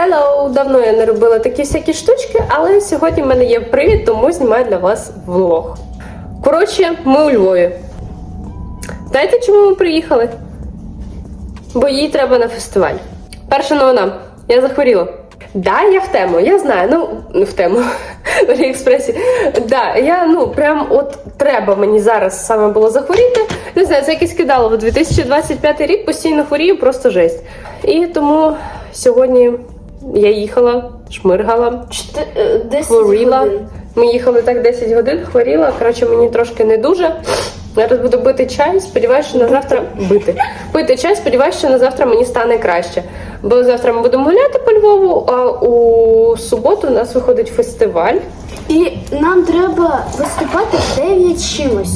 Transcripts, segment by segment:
Hello! Давно я не робила такі всякі штучки, але сьогодні в мене є привід, тому знімаю для вас влог. Коротше, ми у Львові. Знаєте, чому ми приїхали? Бо їй треба на фестиваль. Перша новина. Я захворіла. Да, я в тему, я знаю, ну не в тему в Аліекспресі. Да, я ну прям от треба мені зараз саме було захворіти. Не знаю, це якесь кидало. 2025 рік постійно хворію, просто жесть. І тому сьогодні я їхала, шмиргала, хворіла. Ми їхали так 10 годин, хворіла. Коротше, мені трошки не дуже. Зараз буду бити чай. Сподіваюся, що на завтра бити. Пити чай, сподіваюся, що на завтра мені стане краще. Бо завтра ми будемо гуляти по Львову, а у суботу у нас виходить фестиваль. І нам треба виступати в 9 чимось.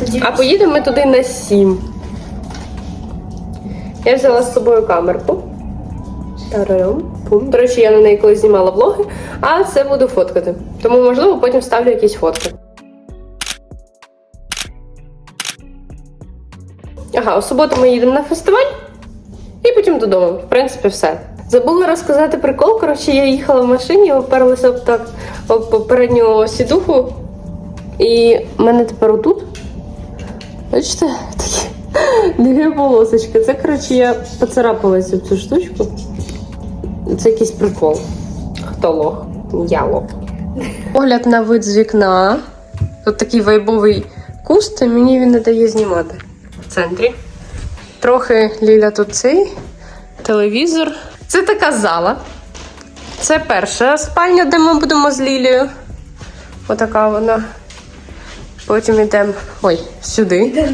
Тоді А поїдемо ми туди на 7. Я взяла з собою камерку. Пум. До речі, я на неї колись знімала влоги, а це буду фоткати. Тому, можливо, потім ставлю якісь фотки. Ага, у суботу ми їдемо на фестиваль і потім додому. В принципі, все. Забула розказати прикол. Коротше, я їхала в машині, оперлася об так об передню сідуху. І мене тепер отут. Бачите, такі дві полосочки. Це, коротше, я поцарапалася цю штучку. Це якийсь прикол. Хто лох? Я лох. Погляд на вид з вікна. Тут такий вайбовий куст, і мені він не дає знімати. В центрі. Трохи Ліля тут цей телевізор. Це така зала. Це перша спальня, де ми будемо з Лілією. Отака вона. Потім йдемо ой, сюди.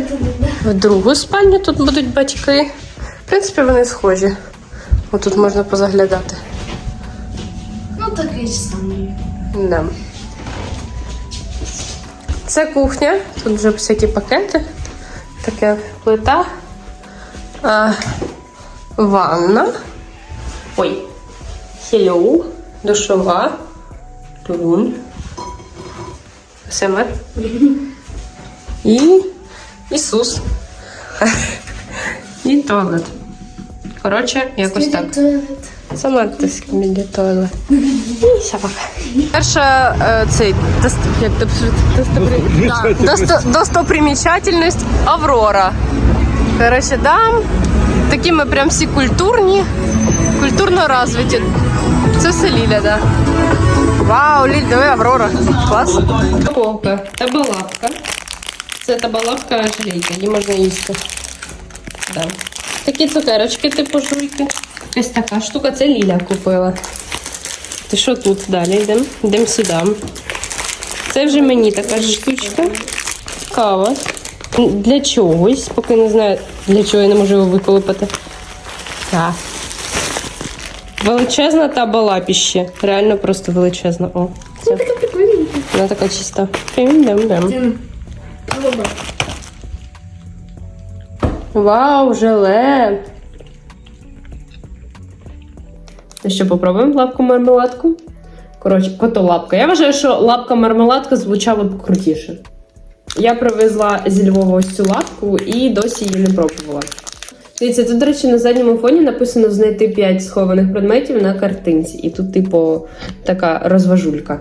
В другу спальню тут будуть батьки. В принципі, вони схожі. Отут можна позаглядати. ну такий ж самий. Да. Це кухня. Тут вже всякі пакети. Таке плита. А, ванна. Ой. Hello. Душова. Турун. СМР. І Ісус. І туалет. Коротше, якось так. Сама ти скіміді туалет. Собака. Перша е, цей достопримічательність Аврора. Коротше, там такі ми прям всі культурні, культурно розвиті. Це все Ліля, да. Вау, Ліль, диви, Аврора. Клас. Упаковка, табалавка. Це табалавка жалейка, її можна їсти. Да. Такі цукерочки, типу жуйки. Ось така штука, це Ліля купила. Ти що тут далі йдемо? Йдемо сюди. Це вже мені така штучка. Кава. Для чогось, поки не знаю, для чого я не можу його виколупати. Так. Величезна таба лапіще. Реально просто величезна. О, це. Вона така чиста. Пім-дем-дем. Вау, желе. Ну що, попробуємо лапку мармеладку? Коротше, котолапка. Я вважаю, що лапка мармеладка звучала б крутіше. Я привезла зі Львова ось цю лапку і досі її не пробувала. Дивіться, тут, до речі, на задньому фоні написано знайти 5 схованих предметів на картинці. І тут, типу, така розважулька.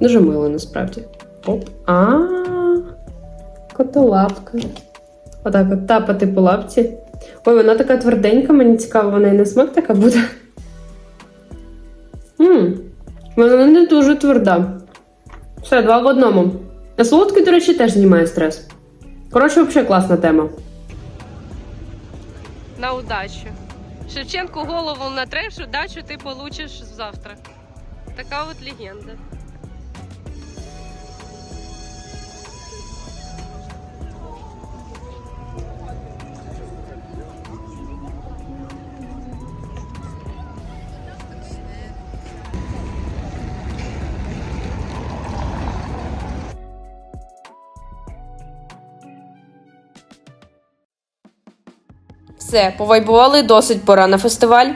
Дуже мило насправді. Оп. А, котолапка. Отак от тапати по лапці. Ой, вона така тверденька, мені цікаво, вона і на смак така буде. Ммм, вона не дуже тверда. Все, два в одному. А солодкий, до речі, теж знімає стрес. Коротше, взагалі класна тема. На удачу. Шевченку голову натреш, удачу ти получиш завтра. Така от легенда. Все, повайбували досить пора на фестиваль.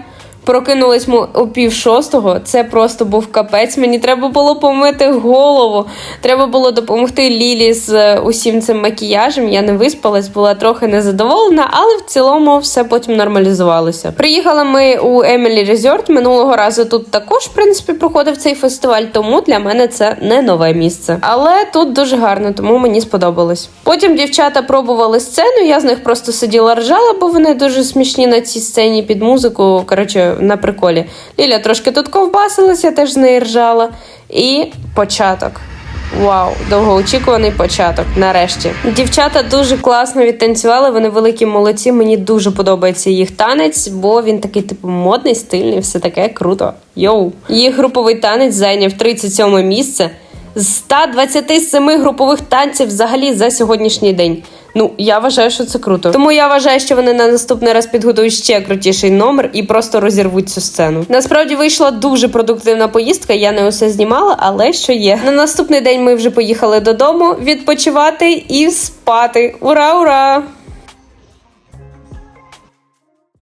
Прокинулись ми о пів шостого. Це просто був капець. Мені треба було помити голову. Треба було допомогти Лілі з е, усім цим макіяжем. Я не виспалась, була трохи незадоволена, але в цілому все потім нормалізувалося. Приїхали ми у Емілі Резорт. Минулого разу тут також, в принципі, проходив цей фестиваль, тому для мене це не нове місце. Але тут дуже гарно, тому мені сподобалось. Потім дівчата пробували сцену. Я з них просто сиділа ржала, бо вони дуже смішні на цій сцені під музику. Коротше, на приколі. Ліля трошки тут ковбасилась, я теж з неї ржала. І початок. Вау, довгоочікуваний початок. Нарешті. Дівчата дуже класно відтанцювали. Вони великі молодці. Мені дуже подобається їх танець, бо він такий, типу, модний, стильний, все таке круто. Йоу. Їх груповий танець зайняв 37 місце з 127 групових танців взагалі за сьогоднішній день. Ну, я вважаю, що це круто. Тому я вважаю, що вони на наступний раз підготують ще крутіший номер і просто розірвуть цю сцену. Насправді вийшла дуже продуктивна поїздка. Я не усе знімала, але що є. На наступний день ми вже поїхали додому відпочивати і спати. Ура, ура!